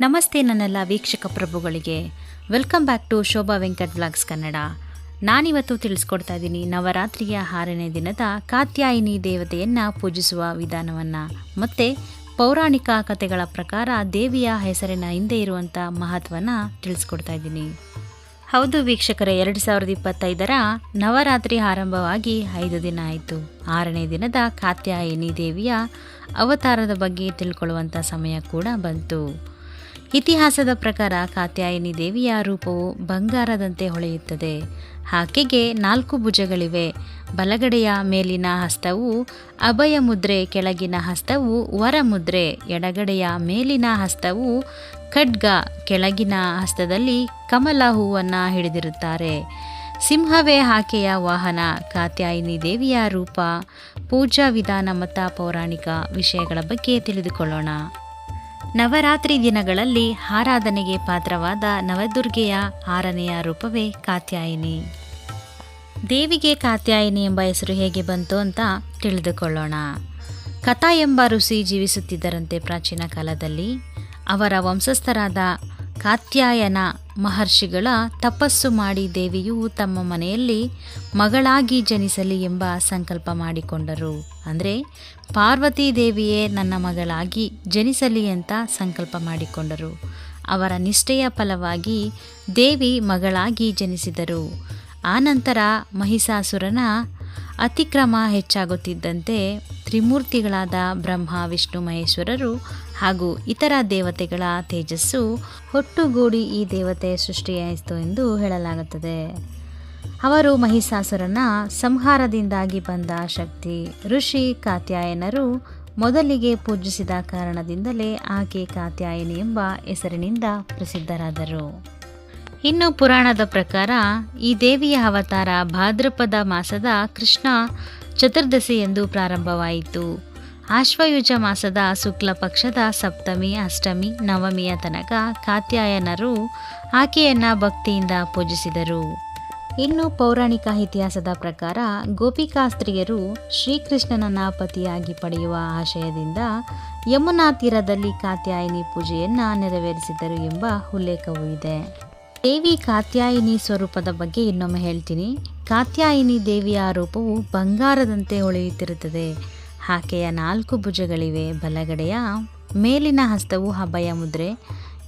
ನಮಸ್ತೆ ನನ್ನೆಲ್ಲ ವೀಕ್ಷಕ ಪ್ರಭುಗಳಿಗೆ. Welcome back to Shobha Venkat vlogs Kannada. ನಾನಿವತ್ತು ತಿಳಿಸ್ಕೊಡ್ತಾ ಇದ್ದೀನಿ ನವರಾತ್ರಿಯ ಆರನೇ ದಿನದ ಕಾತ್ಯಾಯಿನಿ ದೇವತೆಯನ್ನು ಪೂಜಿಸುವ ವಿಧಾನವನ್ನು. ಮತ್ತು ಪೌರಾಣಿಕ ಕಥೆಗಳ ಪ್ರಕಾರ ದೇವಿಯ ಹೆಸರಿನ ಹಿಂದೆ ಇರುವಂಥ ಮಹತ್ವನ ತಿಳಿಸ್ಕೊಡ್ತಾ ಇದ್ದೀನಿ. ಹೌದು ವೀಕ್ಷಕರೇ, ಎರಡು ಸಾವಿರದ ಇಪ್ಪತ್ತೈದರ ನವರಾತ್ರಿ ಆರಂಭವಾಗಿ ಐದು ದಿನ ಆಯಿತು. ಆರನೇ ದಿನದ ಕಾತ್ಯಾಯಿನಿ ದೇವಿಯ ಅವತಾರದ ಬಗ್ಗೆ ತಿಳ್ಕೊಳ್ಳುವಂಥ ಸಮಯ ಕೂಡ ಬಂತು. ಇತಿಹಾಸದ ಪ್ರಕಾರ ಕಾತ್ಯಾಯಿನಿ ದೇವಿಯ ರೂಪವು ಬಂಗಾರದಂತೆ ಹೊಳೆಯುತ್ತದೆ. ಆಕೆಗೆ ನಾಲ್ಕು ಭುಜಗಳಿವೆ. ಬಲಗಡೆಯ ಮೇಲಿನ ಹಸ್ತವು ಅಭಯ ಮುದ್ರೆ, ಕೆಳಗಿನ ಹಸ್ತವು ವರಮುದ್ರೆ ಎಡಗಡೆಯ ಮೇಲಿನ ಹಸ್ತವು ಖಡ್ಗ, ಕೆಳಗಿನ ಹಸ್ತದಲ್ಲಿ ಕಮಲ ಹೂವನ್ನು ಹಿಡಿದಿರುತ್ತಾರೆ. ಸಿಂಹವೇ ಆಕೆಯ ವಾಹನ. ಕಾತ್ಯಾಯಿನಿ ದೇವಿಯ ರೂಪ, ಪೂಜಾ ವಿಧಾನ ಮತ್ತು ಪೌರಾಣಿಕ ವಿಷಯಗಳ ಬಗ್ಗೆ ತಿಳಿದುಕೊಳ್ಳೋಣ. ನವರಾತ್ರಿ ದಿನಗಳಲ್ಲಿ ಆರಾಧನೆಗೆ ಪಾತ್ರವಾದ ನವದುರ್ಗೆಯ ಆರನೆಯ ರೂಪವೇ ಕಾತ್ಯಾಯಿನಿ. ದೇವಿಗೆ ಕಾತ್ಯಾಯಿನಿ ಎಂಬ ಹೆಸರು ಹೇಗೆ ಬಂತು ಅಂತ ತಿಳಿದುಕೊಳ್ಳೋಣ. ಕಥಾ ಎಂಬ ಋಷಿ ಜೀವಿಸುತ್ತಿದ್ದರಂತೆ ಪ್ರಾಚೀನ ಕಾಲದಲ್ಲಿ ಅವರ ವಂಶಸ್ಥರಾದ ಕಾತ್ಯಾಯನ ಮಹರ್ಷಿಗಳ ತಪಸ್ಸು ಮಾಡಿ ದೇವಿಯು ತಮ್ಮ ಮನೆಯಲ್ಲಿ ಮಗಳಾಗಿ ಜನಿಸಲಿ ಎಂಬ ಸಂಕಲ್ಪ ಮಾಡಿಕೊಂಡರು. ಅಂದರೆ, ಪಾರ್ವತಿ ದೇವಿಯೇ ನನ್ನ ಮಗಳಾಗಿ ಜನಿಸಲಿ ಅಂತ ಸಂಕಲ್ಪ ಮಾಡಿಕೊಂಡರು. ಅವರ ನಿಷ್ಠೆಯ ಫಲವಾಗಿ ದೇವಿ ಮಗಳಾಗಿ ಜನಿಸಿದರು. ಆನಂತರ ಮಹಿಷಾಸುರನ ಅತಿಕ್ರಮ ಹೆಚ್ಚಾಗುತ್ತಿದ್ದಂತೆ ತ್ರಿಮೂರ್ತಿಗಳಾದ ಬ್ರಹ್ಮ, ವಿಷ್ಣು, ಮಹೇಶ್ವರರು ಹಾಗೂ ಇತರ ದೇವತೆಗಳ ತೇಜಸ್ಸು ಒಟ್ಟುಗೂಡಿ ಈ ದೇವತೆ ಸೃಷ್ಟಿಯಾಯಿತು ಎಂದು ಹೇಳಲಾಗುತ್ತದೆ. ಅವರು ಮಹಿಷಾಸುರನ ಸಂಹಾರದಿಂದಾಗಿ ಬಂದ ಶಕ್ತಿ ಋಷಿ ಕಾತ್ಯಾಯನರು ಮೊದಲಿಗೆ ಪೂಜಿಸಿದ ಕಾರಣದಿಂದಲೇ ಆಕೆ ಕಾತ್ಯಾಯನಿ ಎಂಬ ಹೆಸರಿನಿಂದ ಪ್ರಸಿದ್ಧರಾದರು. ಇನ್ನು ಪುರಾಣದ ಪ್ರಕಾರ ಈ ದೇವಿಯ ಅವತಾರ ಭಾದ್ರಪದ ಮಾಸದ ಕೃಷ್ಣ ಚತುರ್ದಶಿ ಎಂದು ಪ್ರಾರಂಭವಾಯಿತು. ಆಶ್ವಯುಜ ಮಾಸದ ಶುಕ್ಲ ಪಕ್ಷದ ಸಪ್ತಮಿ, ಅಷ್ಟಮಿ, ನವಮಿಯ ತನಕ ಕಾತ್ಯಾಯನರು ಆಕೆಯನ್ನು ಭಕ್ತಿಯಿಂದ ಪೂಜಿಸಿದರು. ಇನ್ನು ಪೌರಾಣಿಕ ಇತಿಹಾಸದ ಪ್ರಕಾರ ಗೋಪಿಕಾಸ್ತ್ರೀಯರು ಶ್ರೀಕೃಷ್ಣನ ಪತಿಯಾಗಿ ಪಡೆಯುವ ಆಶಯದಿಂದ ಯಮುನಾ ತೀರದಲ್ಲಿ ಕಾತ್ಯಾಯಿನಿ ಪೂಜೆಯನ್ನು ನೆರವೇರಿಸಿದರು ಎಂಬ ಉಲ್ಲೇಖವೂ ಇದೆ. ದೇವಿ ಕಾತ್ಯಾಯಿನಿ ಸ್ವರೂಪದ ಬಗ್ಗೆ ಇನ್ನೊಮ್ಮೆ ಹೇಳ್ತೀನಿ. ಕಾತ್ಯಾಯಿನಿ ದೇವಿಯ ರೂಪವು ಬಂಗಾರದಂತೆ ಹೊಳೆಯುತ್ತಿರುತ್ತದೆ ಆಕೆಯ ನಾಲ್ಕು ಭುಜಗಳಿವೆ. ಬಲಗಡೆಯ ಮೇಲಿನ ಹಸ್ತವು ಅಭಯ ಮುದ್ರೆ,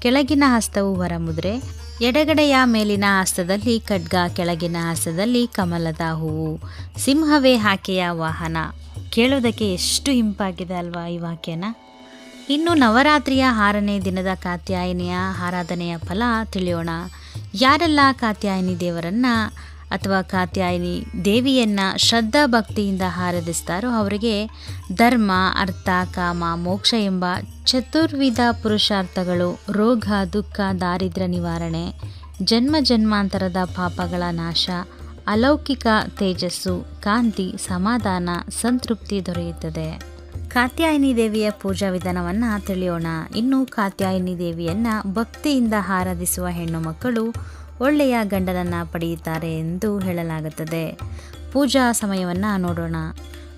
ಕೆಳಗಿನ ಹಸ್ತವು ಹೊರಮುದ್ರೆ ಎಡಗಡೆಯ ಮೇಲಿನ ಹಸ್ತದಲ್ಲಿ ಖಡ್ಗ, ಕೆಳಗಿನ ಹಸ್ತದಲ್ಲಿ ಕಮಲದ ಹೂವು. ಸಿಂಹವೇ ಆಕೆಯ ವಾಹನ. ಕೇಳೋದಕ್ಕೆ ಎಷ್ಟು ಇಂಪಾಗಿದೆ ಅಲ್ವಾ ಈ ವಾಕ್ಯನ? ಇನ್ನು ನವರಾತ್ರಿಯ ಆರನೇ ದಿನದ ಕಾತ್ಯಾಯಿನಿಯ ಆರಾಧನೆಯ ಫಲ ತಿಳಿಯೋಣ. ಯಾರೆಲ್ಲ ಕಾತ್ಯಾಯಿನಿ ದೇವರನ್ನ ಅಥವಾ ಕಾತ್ಯಾಯಿನಿ ದೇವಿಯನ್ನ ಶ್ರದ್ಧಾ ಭಕ್ತಿಯಿಂದ ಆರಾಧಿಸ್ತಾರೋ ಅವರಿಗೆ ಧರ್ಮ, ಅರ್ಥ, ಕಾಮ, ಮೋಕ್ಷ ಎಂಬ ಚತುರ್ವಿಧ ಪುರುಷಾರ್ಥಗಳು ರೋಗ, ದುಃಖ ದಾರಿದ್ರ್ಯ ನಿವಾರಣೆ, ಜನ್ಮ ಜನ್ಮಾಂತರದ ಪಾಪಗಳ ನಾಶ, ಅಲೌಕಿಕ ತೇಜಸ್ಸು, ಕಾಂತಿ, ಸಮಾಧಾನ, ಸಂತೃಪ್ತಿ ದೊರೆಯುತ್ತದೆ. ಕಾತ್ಯಾಯಿನಿ ದೇವಿಯ ಪೂಜಾ ವಿಧಾನವನ್ನು ತಿಳಿಯೋಣ. ಇನ್ನು ಕಾತ್ಯಾಯಿನಿ ದೇವಿಯನ್ನು ಭಕ್ತಿಯಿಂದ ಆರಾಧಿಸುವ ಹೆಣ್ಣು ಮಕ್ಕಳು ಒಳ್ಳೆಯ ಗಂಡನನ್ನು ಪಡೆಯುತ್ತಾರೆ ಎಂದು ಹೇಳಲಾಗುತ್ತದೆ. ಪೂಜಾ ಸಮಯವನ್ನು ನೋಡೋಣ.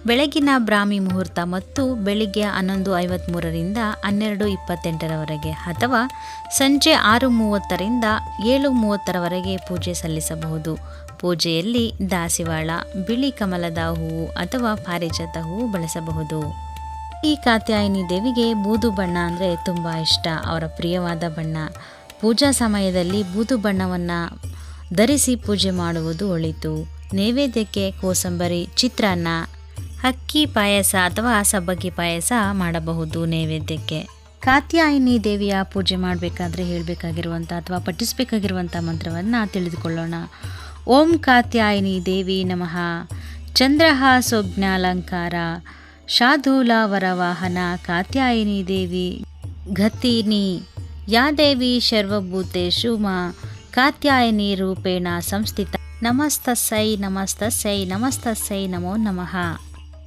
ಬೆಳಗಿನ ಬ್ರಾಹ್ಮಿ ಮುಹೂರ್ತ ಮತ್ತು ಬೆಳಿಗ್ಗೆ ಹನ್ನೊಂದು ಐವತ್ತ್ಮೂರರಿಂದ ಹನ್ನೆರಡು ಇಪ್ಪತ್ತೆಂಟರವರೆಗೆ ಅಥವಾ ಸಂಜೆ ಆರು ಮೂವತ್ತರಿಂದ ಏಳು ಮೂವತ್ತರವರೆಗೆ ಪೂಜೆ ಸಲ್ಲಿಸಬಹುದು. ಪೂಜೆಯಲ್ಲಿ ದಾಸಿವಾಳ, ಬಿಳಿ ಕಮಲದ ಹೂವು ಅಥವಾ ಪಾರಿಜಾತ ಹೂವು ಬಳಸಬಹುದು. ಈ ಕಾತ್ಯಾಯಿನಿ ದೇವಿಗೆ ಬೂದು ಬಣ್ಣ ಅಂದರೆ ತುಂಬ ಇಷ್ಟ. ಅವರ ಪ್ರಿಯವಾದ ಬಣ್ಣ. ಪೂಜಾ ಸಮಯದಲ್ಲಿ ಬೂದು ಬಣ್ಣವನ್ನು ಧರಿಸಿ ಪೂಜೆ ಮಾಡುವುದು ಒಳಿತು. ನೈವೇದ್ಯಕ್ಕೆ ಕೋಸಂಬರಿ, ಚಿತ್ರಾನ್ನ, ಅಕ್ಕಿ ಪಾಯಸ ಅಥವಾ ಸಬ್ಬಕ್ಕಿ ಪಾಯಸ ಮಾಡಬಹುದು ನೈವೇದ್ಯಕ್ಕೆ. ಕಾತ್ಯಾಯಿನಿ ದೇವಿಯ ಪೂಜೆ ಮಾಡಬೇಕಾದ್ರೆ ಹೇಳಬೇಕಾಗಿರುವಂಥ ಅಥವಾ ಪಠಿಸಬೇಕಾಗಿರುವಂಥ ಮಂತ್ರವನ್ನು ತಿಳಿದುಕೊಳ್ಳೋಣ. ಓಂ ಕಾತ್ಯಾಯಿನಿ ದೇವಿ ನಮಃ. ಚಂದ್ರಹ ಸೋಜ್ಞಾಲಂಕಾರ ಶಾಧೂಲ ವರವಾಹನ ಕಾತ್ಯಾಯಿನಿ ದೇವಿ ಘತಿನಿ ಯಾ ದೇವಿ ಶರ್ವಭೂತೇಶು ಮಾ, ಕಾತ್ಯಾಯಿನಿ ರೂಪೇಣ ಸಂಸ್ಥಿತ. ನಮಸ್ತಸ್ಸೈ ನಮಸ್ತಸ್ಸೈ ನಮಸ್ತಸ್ಸೈ ನಮೋ ನಮಃ.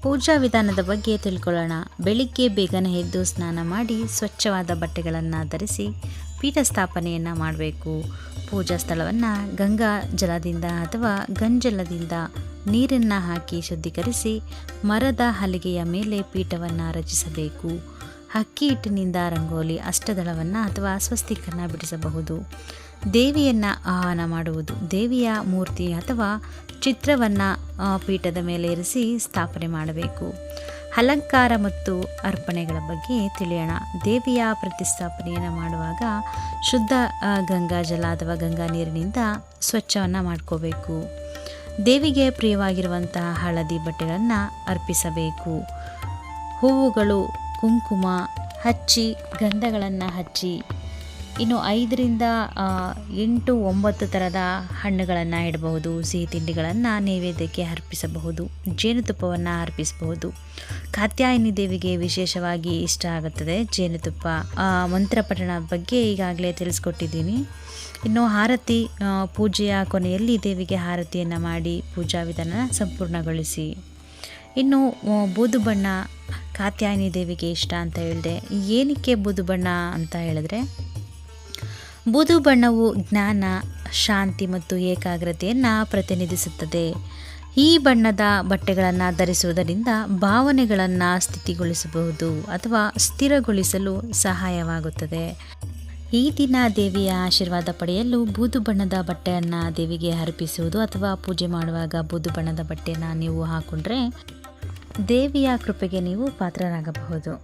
ಪೂಜಾ ವಿಧಾನದ ಬಗ್ಗೆ ತಿಳ್ಕೊಳ್ಳೋಣ. ಬೆಳಿಗ್ಗೆ ಬೇಗನೆ ಎದ್ದು ಸ್ನಾನ ಮಾಡಿ ಸ್ವಚ್ಛವಾದ ಬಟ್ಟೆಗಳನ್ನು ಧರಿಸಿ ಪೀಠ ಸ್ಥಾಪನೆಯನ್ನು ಮಾಡಬೇಕು. ಪೂಜಾ ಸ್ಥಳವನ್ನು ಗಂಗಾ ಜಲದಿಂದ ಅಥವಾ ಗಂಜಲದಿಂದ ನೀರನ್ನು ಹಾಕಿ ಶುದ್ಧೀಕರಿಸಿ ಮರದ ಹಲಿಗೆಯ ಮೇಲೆ ಪೀಠವನ್ನು ರಚಿಸಬೇಕು. ಅಕ್ಕಿ ಹಿಟ್ಟಿನಿಂದ ರಂಗೋಲಿ ಅಷ್ಟದಳವನ್ನು ಅಥವಾ ಸ್ವಸ್ತಿಕನ್ನು ಬಿಡಿಸಬಹುದು. ದೇವಿಯನ್ನು ಆಹ್ವಾನ ಮಾಡುವುದು ದೇವಿಯ ಮೂರ್ತಿ ಅಥವಾ ಚಿತ್ರವನ್ನು ಪೀಠದ ಮೇಲೆ ಇರಿಸಿ ಸ್ಥಾಪನೆ ಮಾಡಬೇಕು. ಅಲಂಕಾರ ಮತ್ತು ಅರ್ಪಣೆಗಳ ಬಗ್ಗೆ ತಿಳಿಯೋಣ. ದೇವಿಯ ಪ್ರತಿಷ್ಠಾಪನೆಯನ್ನು ಮಾಡುವಾಗ ಶುದ್ಧ ಗಂಗಾ ಜಲ ಅಥವಾ ಗಂಗಾ ನೀರಿನಿಂದ ಸ್ವಚ್ಛವನ್ನು ಮಾಡ್ಕೋಬೇಕು. ದೇವಿಗೆ ಪ್ರಿಯವಾಗಿರುವಂತಹ ಹಳದಿ ಬಟ್ಟೆಗಳನ್ನು ಅರ್ಪಿಸಬೇಕು. ಹೂವುಗಳು ಕುಂಕುಮ, ಹಚ್ಚಿ, ಗಂಧಗಳನ್ನು ಹಚ್ಚಿ, ಇನ್ನು ಐದರಿಂದ ಎಂಟು, ಒಂಬತ್ತು ಥರದ ಹಣ್ಣುಗಳನ್ನು ಇಡಬಹುದು. ಸಿಹಿ ತಿಂಡಿಗಳನ್ನು ನೈವೇದ್ಯಕ್ಕೆ ಅರ್ಪಿಸಬಹುದು. ಜೇನುತುಪ್ಪವನ್ನು ಅರ್ಪಿಸಬಹುದು. ಕಾತ್ಯಾಯಿನಿ ದೇವಿಗೆ ವಿಶೇಷವಾಗಿ ಇಷ್ಟ ಆಗುತ್ತದೆ ಜೇನುತುಪ್ಪ. ಮಂತ್ರಪಠಣ ಮಂತ್ರ ಪಠಣ ಬಗ್ಗೆ ಈಗಾಗಲೇ ತಿಳಿಸ್ಕೊಟ್ಟಿದ್ದೀನಿ. ಇನ್ನು ಆರತಿ ಪೂಜೆಯ ಕೊನೆಯಲ್ಲಿ ದೇವಿಗೆ ಹಾರತಿಯನ್ನು ಮಾಡಿ ಪೂಜಾ ವಿಧಾನ ಸಂಪೂರ್ಣಗೊಳಿಸಿ. ಇನ್ನು ಬೂದು ಬಣ್ಣ ಕಾತ್ಯಾಯಿನಿ ದೇವಿಗೆ ಇಷ್ಟ ಅಂತ ಹೇಳಿದೆ. ಏನಕ್ಕೆ ಬೂದು ಬಣ್ಣ ಅಂತ ಹೇಳಿದ್ರೆ ಬೂದು ಬಣ್ಣವು ಜ್ಞಾನ, ಶಾಂತಿ ಮತ್ತು ಏಕಾಗ್ರತೆಯನ್ನು ಪ್ರತಿನಿಧಿಸುತ್ತದೆ. ಈ ಬಣ್ಣದ ಬಟ್ಟೆಗಳನ್ನು ಧರಿಸುವುದರಿಂದ ಭಾವನೆಗಳನ್ನು ಸ್ಥಿತಿಗೊಳಿಸಬಹುದು ಅಥವಾ ಸ್ಥಿರಗೊಳಿಸಲು ಸಹಾಯವಾಗುತ್ತದೆ. ಈ ದಿನ ದೇವಿಯ ಆಶೀರ್ವಾದ ಪಡೆಯಲು ಬೂದು ಬಣ್ಣದ ಬಟ್ಟೆಯನ್ನು ದೇವಿಗೆ ಅರ್ಪಿಸುವುದು ಅಥವಾ ಪೂಜೆ ಮಾಡುವಾಗ ಬೂದು ಬಣ್ಣದ ಬಟ್ಟೆಯನ್ನು ನೀವು ಹಾಕೊಂಡ್ರೆ ದೇವಿಯ ಕೃಪೆಗೆ ನೀವು ಪಾತ್ರರಾಗಬಹುದು.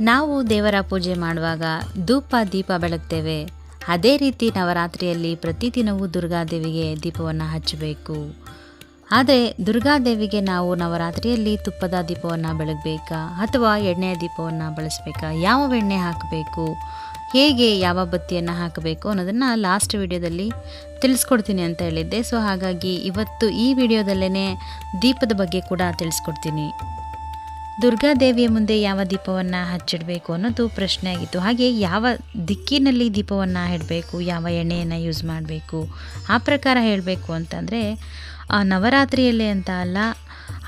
ನಾವು ದೇವರ ಪೂಜೆ ಮಾಡುವಾಗ ಧೂಪ, ದೀಪ ಬೆಳಗ್ತೇವೆ. ಅದೇ ರೀತಿ ನವರಾತ್ರಿಯಲ್ಲಿ ಪ್ರತಿದಿನವೂ ದುರ್ಗಾದೇವಿಗೆ ದೀಪವನ್ನು ಹಚ್ಚಬೇಕು. ಆದರೆ ದುರ್ಗಾದೇವಿಗೆ ನಾವು ನವರಾತ್ರಿಯಲ್ಲಿ ತುಪ್ಪದ ದೀಪವನ್ನು ಬೆಳಗಬೇಕಾ ಅಥವಾ ಎಣ್ಣೆಯ ದೀಪವನ್ನು ಬಳಸಬೇಕಾ? ಯಾವ ಎಣ್ಣೆ ಹಾಕಬೇಕು? ಹೇಗೆ ಯಾವ ಬತ್ತಿಯನ್ನು ಹಾಕಬೇಕು ಅನ್ನೋದನ್ನು ಲಾಸ್ಟ್ ವಿಡಿಯೋದಲ್ಲಿ ತಿಳಿಸ್ಕೊಡ್ತೀನಿ ಅಂತ ಹೇಳಿದ್ದೆ. ಸೊ ಹಾಗಾಗಿ ಇವತ್ತು ಈ ವಿಡಿಯೋದಲ್ಲೇ ದೀಪದ ಬಗ್ಗೆ ಕೂಡ ತಿಳಿಸ್ಕೊಡ್ತೀನಿ. ದುರ್ಗಾದೇವಿಯ ಮುಂದೆ ಯಾವ ದೀಪವನ್ನು ಹಚ್ಚಿಡಬೇಕು ಅನ್ನೋದು ಪ್ರಶ್ನೆ ಆಗಿತ್ತು. ಹಾಗೆ ಯಾವ ದಿಕ್ಕಿನಲ್ಲಿ ದೀಪವನ್ನು ಇಡಬೇಕು, ಯಾವ ಎಣ್ಣೆಯನ್ನು ಯೂಸ್ ಮಾಡಬೇಕು, ಆ ಪ್ರಕಾರ ಹೇಳಬೇಕು ಅಂತಂದರೆ ನವರಾತ್ರಿಯಲ್ಲಿ ಅಂತ ಅಲ್ಲ,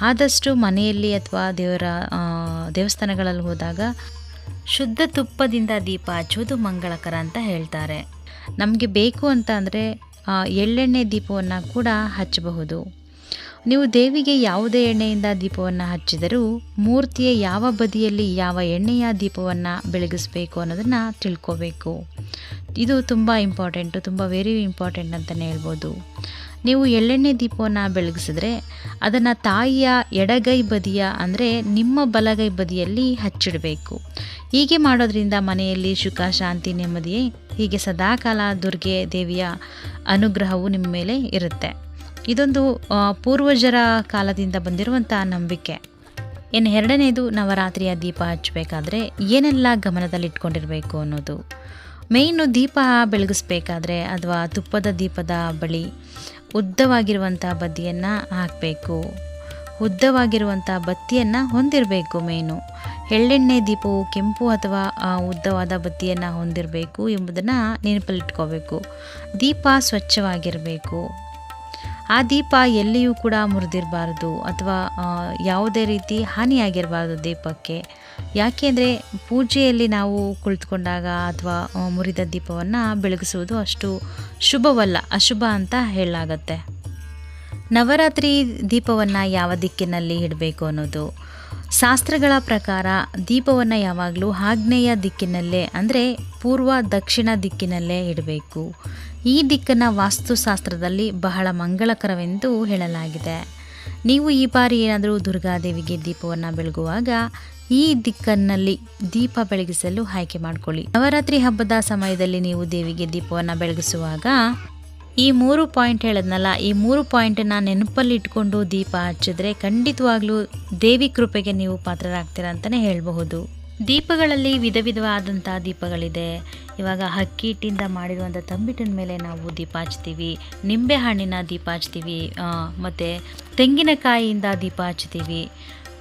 ಆದಷ್ಟು ಮನೆಯಲ್ಲಿ ಅಥವಾ ದೇವರ ದೇವಸ್ಥಾನಗಳಲ್ಲಿ ಹೋದಾಗ ಶುದ್ಧ ತುಪ್ಪದಿಂದ ದೀಪ ಹಚ್ಚುವುದು ಮಂಗಳಕರ ಅಂತ ಹೇಳ್ತಾರೆ. ನಮಗೆ ಬೇಕು ಅಂತ ಅಂದರೆ ಎಳ್ಳೆಣ್ಣೆ ದೀಪವನ್ನು ಕೂಡ ಹಚ್ಚಬಹುದು. ನೀವು ದೇವಿಗೆ ಯಾವುದೇ ಎಣ್ಣೆಯಿಂದ ದೀಪವನ್ನು ಹಚ್ಚಿದರೂ, ಮೂರ್ತಿಯ ಯಾವ ಬದಿಯಲ್ಲಿ ಯಾವ ಎಣ್ಣೆಯ ದೀಪವನ್ನು ಬೆಳಗಿಸಬೇಕು ಅನ್ನೋದನ್ನು ತಿಳ್ಕೋಬೇಕು. ಇದು ತುಂಬ ಇಂಪಾರ್ಟೆಂಟು ತುಂಬ ವೆರಿ ಇಂಪಾರ್ಟೆಂಟ್ ಅಂತಲೇ ಹೇಳ್ಬೋದು. ನೀವು ಎಳ್ಳೆಣ್ಣೆ ದೀಪವನ್ನು ಬೆಳಗಿಸಿದ್ರೆ ಅದನ್ನು ತಾಯಿಯ ಎಡಗೈ ಬದಿಯ ಅಂದರೆ ನಿಮ್ಮ ಬಲಗೈ ಬದಿಯಲ್ಲಿ ಹಚ್ಚಿಡಬೇಕು. ಹೀಗೆ ಮಾಡೋದ್ರಿಂದ ಮನೆಯಲ್ಲಿ ಸುಖ, ಶಾಂತಿ, ನೆಮ್ಮದಿಯೇ ಹೀಗೆ ಸದಾಕಾಲ ದುರ್ಗೆ ದೇವಿಯ ಅನುಗ್ರಹವು ನಿಮ್ಮ ಮೇಲೆ ಇರುತ್ತೆ. ಇದೊಂದು ಪೂರ್ವಜರ ಕಾಲದಿಂದ ಬಂದಿರುವಂಥ ನಂಬಿಕೆ. ಇನ್ನು ಎರಡನೇದು, ನವರಾತ್ರಿಯ ದೀಪ ಹಚ್ಚಬೇಕಾದ್ರೆ ಏನೆಲ್ಲ ಗಮನದಲ್ಲಿಟ್ಕೊಂಡಿರಬೇಕು ಅನ್ನೋದು. ಮೇಯ್ನು ದೀಪ ಬೆಳಗಿಸ್ಬೇಕಾದ್ರೆ ಅಥವಾ ತುಪ್ಪದ ದೀಪದ ಬಳಿ ಉದ್ದವಾಗಿರುವಂಥ ಬದಿಯನ್ನು ಹಾಕಬೇಕು. ಉದ್ದವಾಗಿರುವಂಥ ಬತ್ತಿಯನ್ನು ಹೊಂದಿರಬೇಕು ಮೇನು ಎಳ್ಳೆಣ್ಣೆ ದೀಪವು ಕೆಂಪು ಅಥವಾ ಉದ್ದವಾದ ಬತ್ತಿಯನ್ನು ಹೊಂದಿರಬೇಕು ಎಂಬುದನ್ನು ನೆನಪಲ್ಲಿಟ್ಕೋಬೇಕು ದೀಪ ಸ್ವಚ್ಛವಾಗಿರಬೇಕು. ಆ ದೀಪ ಎಲ್ಲಿಯೂ ಕೂಡ ಮುರಿದಿರಬಾರ್ದು ಅಥವಾ ಯಾವುದೇ ರೀತಿ ಹಾನಿಯಾಗಿರಬಾರ್ದು ದೀಪಕ್ಕೆ. ಯಾಕೆಂದರೆ ಪೂಜೆಯಲ್ಲಿ ನಾವು ಕುಳಿತುಕೊಂಡಾಗ ಅಥವಾ ಮುರಿದ ದೀಪವನ್ನು ಬೆಳಗಿಸುವುದು ಅಷ್ಟು ಶುಭವಲ್ಲ, ಅಶುಭ ಅಂತ ಹೇಳಲಾಗತ್ತೆ. ನವರಾತ್ರಿ ದೀಪವನ್ನು ಯಾವ ದಿಕ್ಕಿನಲ್ಲಿ ಇಡಬೇಕು ಅನ್ನೋದು. ಶಾಸ್ತ್ರಗಳ ಪ್ರಕಾರ ದೀಪವನ್ನು ಯಾವಾಗಲೂ ಆಗ್ನೇಯ ದಿಕ್ಕಿನಲ್ಲೇ, ಅಂದರೆ ಪೂರ್ವ ದಕ್ಷಿಣ ದಿಕ್ಕಿನಲ್ಲೇ ಇಡಬೇಕು. ಈ ದಿಕ್ಕನ್ನು ವಾಸ್ತುಶಾಸ್ತ್ರದಲ್ಲಿ ಬಹಳ ಮಂಗಳಕರವೆಂದು ಹೇಳಲಾಗಿದೆ. ನೀವು ಈ ಬಾರಿ ಏನಾದರೂ ದುರ್ಗಾದೇವಿಗೆ ದೀಪವನ್ನು ಬೆಳಗುವಾಗ ಈ ದಿಕ್ಕನ್ನಲ್ಲಿ ದೀಪ ಬೆಳಗಿಸಲು ಆಯ್ಕೆ ಮಾಡಿಕೊಳ್ಳಿ. ನವರಾತ್ರಿ ಹಬ್ಬದ ಸಮಯದಲ್ಲಿ ನೀವು ದೇವಿಗೆ ದೀಪವನ್ನು ಬೆಳಗಿಸುವಾಗ ಈ ಮೂರು ಪಾಯಿಂಟ್ ಹೇಳದ್ನಲ್ಲ, ಈ ಮೂರು ಪಾಯಿಂಟನ್ನು ನೆನಪಲ್ಲಿ ಇಟ್ಕೊಂಡು ದೀಪ ಹಚ್ಚಿದ್ರೆ ಖಂಡಿತವಾಗ್ಲೂ ದೇವಿ ಕೃಪೆಗೆ ನೀವು ಪಾತ್ರರಾಗ್ತೀರ ಅಂತಲೇ ಹೇಳಬಹುದು. ದೀಪಗಳಲ್ಲಿ ವಿಧ ವಿಧವಾದಂಥ ದೀಪಗಳಿದೆ. ಇವಾಗ ಅಕ್ಕಿ ಹಿಟ್ಟಿಂದ ಮಾಡಿರುವಂಥ ತಂಬಿಟ್ಟಿನ ಮೇಲೆ ನಾವು ದೀಪ ಹಚ್ತೀವಿ ನಿಂಬೆ ಹಣ್ಣಿನ ದೀಪ ಹಚ್ತೀವಿ ಮತ್ತು ತೆಂಗಿನಕಾಯಿಯಿಂದ ದೀಪ ಹಚ್ತೀವಿ.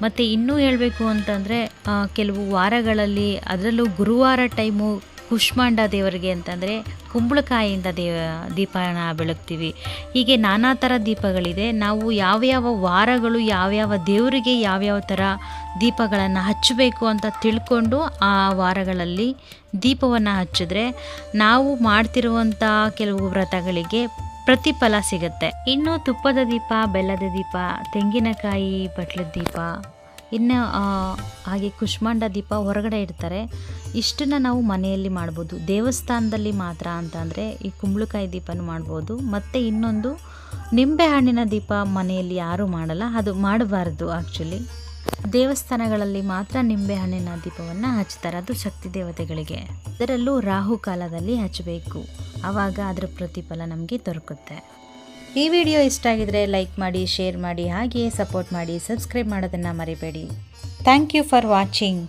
ಮತ್ತು ಇನ್ನೂ ಹೇಳಬೇಕು ಅಂತಂದರೆ ಕೆಲವು ವಾರಗಳಲ್ಲಿ ಅದರಲ್ಲೂ ಗುರುವಾರ ಟೈಮು ಕುಷ್ಮಾಂಡ ದೇವರಿಗೆ ಅಂತಂದರೆ ಕುಂಬಳಕಾಯಿಯಿಂದ ದೇವ ದೀಪನ ಬೆಳಗ್ತೀವಿ. ಹೀಗೆ ನಾನಾ ಥರ ದೀಪಗಳಿದೆ. ನಾವು ಯಾವ್ಯಾವ ವಾರಗಳು, ಯಾವ್ಯಾವ ದೇವರಿಗೆ ಯಾವ್ಯಾವ ಥರ ದೀಪಗಳನ್ನು ಹಚ್ಚಬೇಕು ಅಂತ ತಿಳ್ಕೊಂಡು ಆ ವಾರಗಳಲ್ಲಿ ದೀಪವನ್ನು ಹಚ್ಚಿದ್ರೆ ನಾವು ಮಾಡ್ತಿರುವಂಥ ಕೆಲವು ವ್ರತಗಳಿಗೆ ಪ್ರತಿಫಲ ಸಿಗುತ್ತೆ. ಇನ್ನು ತುಪ್ಪದ ದೀಪ, ಬೆಲ್ಲದ ದೀಪ, ತೆಂಗಿನಕಾಯಿ ಬಟ್ಲದ ದೀಪ, ಇನ್ನು ಹಾಗೆ ಕುಷ್ಮಾಂಡ ದೀಪ ಹೊರಗಡೆ ಇಡ್ತಾರೆ. ಇಷ್ಟನ್ನು ನಾವು ಮನೆಯಲ್ಲಿ ಮಾಡ್ಬೋದು. ದೇವಸ್ಥಾನದಲ್ಲಿ ಮಾತ್ರ ಅಂತಂದರೆ ಈ ಕುಂಬಳಕಾಯಿ ದೀಪನೂ ಮಾಡ್ಬೋದು. ಮತ್ತು ಇನ್ನೊಂದು ನಿಂಬೆ ಹಣ್ಣಿನ ದೀಪ ಮನೆಯಲ್ಲಿ ಯಾರೂ ಮಾಡಲ್ಲ. ಅದು ಮಾಡಬಾರ್ದು ಆ್ಯಕ್ಚುಲಿ ದೇವಸ್ಥಾನಗಳಲ್ಲಿ ಮಾತ್ರ ನಿಂಬೆಹಣ್ಣಿನ ದೀಪವನ್ನು ಹಚ್ತಾರೆ ಅದು ಶಕ್ತಿ ದೇವತೆಗಳಿಗೆ. ಅದರಲ್ಲೂ ರಾಹು ಕಾಲದಲ್ಲಿ ಹಚ್ಚಬೇಕು. ಆವಾಗ ಅದರ ಪ್ರತಿಫಲ ನಮಗೆ ದೊರಕುತ್ತೆ. ಈ ವಿಡಿಯೋ ಇಷ್ಟ ಆಗಿದ್ರೆ ಲೈಕ್ ಮಾಡಿ, ಶೇರ್ ಮಾಡಿ ಹಾಗೆಯೇ ಸಪೋರ್ಟ್ ಮಾಡಿ, ಸಬ್ಸ್ಕ್ರೈಬ್ ಮಾಡೋದನ್ನು ಮರಿಬೇಡಿ. ಥ್ಯಾಂಕ್ ಯು ಫಾರ್ ವಾಚಿಂಗ್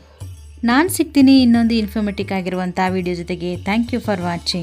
ನಾನು ಸಿಗ್ತೀನಿ ಇನ್ನೊಂದು ಇನ್ಫಾರ್ಮೇಟಿಕ್ ಆಗಿರುವಂಥ ವಿಡಿಯೋ ಜೊತೆಗೆ. Thank you for watching